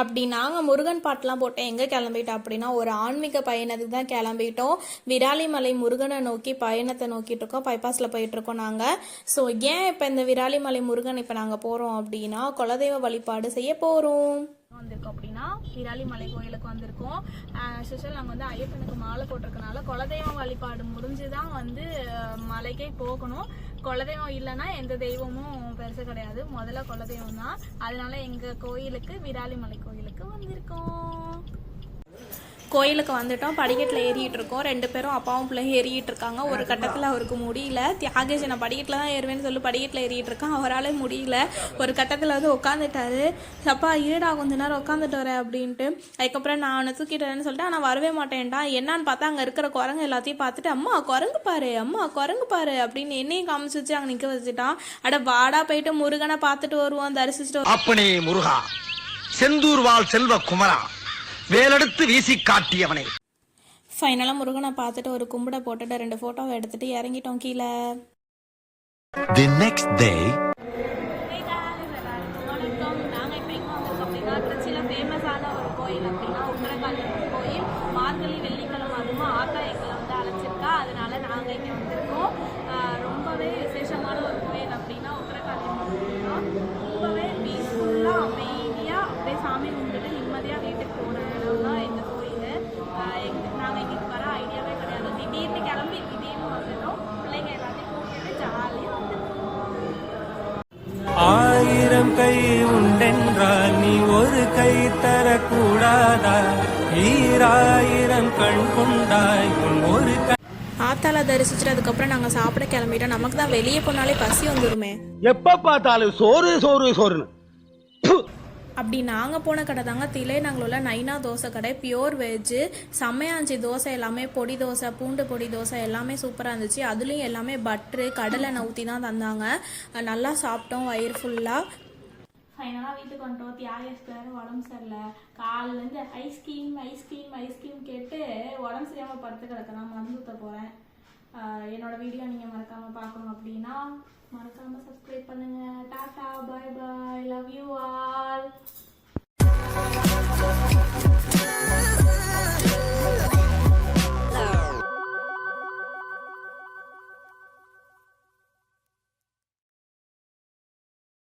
அப்படி நாங்கள் முருகன் பாட்டெலாம் போட்டு எங்கே கிளம்பிட்டோம் அப்படின்னா ஒரு ஆன்மீக பயணத்துக்கு தான் கிளம்பிட்டோம். விராலிமலை முருகனை நோக்கி பயணத்தை நோக்கிட்டு இருக்கோம். பைபாஸில் போயிட்டு இருக்கோம் நாங்கள் ஸோ ஏன் இப்போ இந்த விராலிமலை முருகன் இப்போ நாங்கள் போகிறோம் அப்படின்னா குலதெய்வ வழிபாடு செய்ய போகிறோம் வந்திருக்கோம் அப்படின்னா விராலிமலை கோயிலுக்கு வந்திருக்கோம். ஸ்பெஷல் நாங்கள் வந்து ஐயப்பனுக்கு மாலை போட்டிருக்கனால குலதெய்வம் வழிபாடு முடிஞ்சு தான் வந்து மலைக்கே போகணும். குலதெய்வம் இல்லைன்னா எந்த தெய்வமும் பெருசு கிடையாது. முதல்ல குலதெய்வம் தான். அதனால எங்கள் கோயிலுக்கு விராலிமலை கோயிலுக்கு வந்திருக்கோம். கோயிலுக்கு வந்துட்டோம். படிக்கட்டில் ஏறிட்டு இருக்கோம் ரெண்டு பேரும் அப்பாவும் பிள்ளையும் ஏறிட்டு இருக்காங்க ஒரு கட்டத்தில் அவருக்கு முடியல. தியாகேஷ் நான் படிக்கட்டில் தான் ஏறுவேன்னு சொல்லி படிக்கட்டில் ஏறிட்டு இருக்கான் அவரால் முடியல. ஒரு கட்டத்தில் வந்து உட்காந்துட்டாரு அப்பா ஈடா கொஞ்ச நேரம் உட்காந்துட்டு வரேன் அப்படின்ட்டு. அதுக்கப்புறம் நான் அவனை தூக்கிட்டுறேன்னு சொல்லிட்டு ஆனால் வரவே மாட்டேன்டா. என்னன்னு பார்த்தா அங்கே இருக்கிற குரங்கு எல்லாத்தையும் பார்த்துட்டு அம்மா குரங்கு பாரு அம்மா குரங்கு பாரு அப்படின்னு என்னையும் காமிச்சு வச்சு அங்கே நிற்க வச்சுட்டான். அட வாடா போயிட்டு முருகனை பார்த்துட்டு வருவோம். தரிசிச்சுட்டு அப்பனே முருகா செந்தூர் வாழ் செல்வ குமரா வேலெடுத்து வீசி காட்டியவனே. ஃபைனலாக முருகனை பார்த்துட்டு ஒரு கும்பிட போட்டுட்டு ரெண்டு ஃபோட்டோவை எடுத்துட்டு இறங்கிட்டோம் கீழே. வந்திருக்கோம் அப்படின்னா திருச்சியில் ஃபேமஸான ஒரு கோயில் அப்படின்னா உத்தரகாளி கோயில் மார்கழி வெள்ளிக்கிழமை தரக்கூடாதா ஈராயிரம் கண் கொண்டாய் ஒரு ஆத்தால தரிசிச்சுட்டு அதுக்கப்புறம் நாங்கள் சாப்பிட கிளம்பிட்டோம். நமக்கு தான் வெளியே போனாலே பசி வந்துருமே. எப்ப பார்த்தாலும் சோறு சோறு சோறுன்னு. ப்பு. அப்படி நாங்கள் போன கடை தாங்க தில்லைநங்கல உள்ள நைனா தோசை கடை பியோர் வெஜ்ஜு செம்மையாச்சு தோசை எல்லாமே பொடி தோசை பூண்டு பொடி தோசை எல்லாமே சூப்பராக இருந்துச்சு. அதுலேயும் எல்லாமே பட்ரு கடலை ஊற்றி தான் தந்தாங்க. நல்லா சாப்பிட்டோம் வயிறு ஃபுல்லாக ஃபைனலாக வீட்டுக்கு வந்துட்டோம். தியாகேஷ்க்கு வேறு உடம்பு சரியில்லை. காலிலேருந்து ஐஸ்கிரீம் ஐஸ்கிரீம் ஐஸ்கிரீம் கேட்டு உடம்பு சரியாமல் படுத்து கிடக்க நான் மருந்து ஊற்ற போகிறேன் என்னோட வீடியோ நீங்கள் மறக்காமல் பார்க்கணும் அப்படின்னா மறக்காமல் சப்ஸ்கிரைப்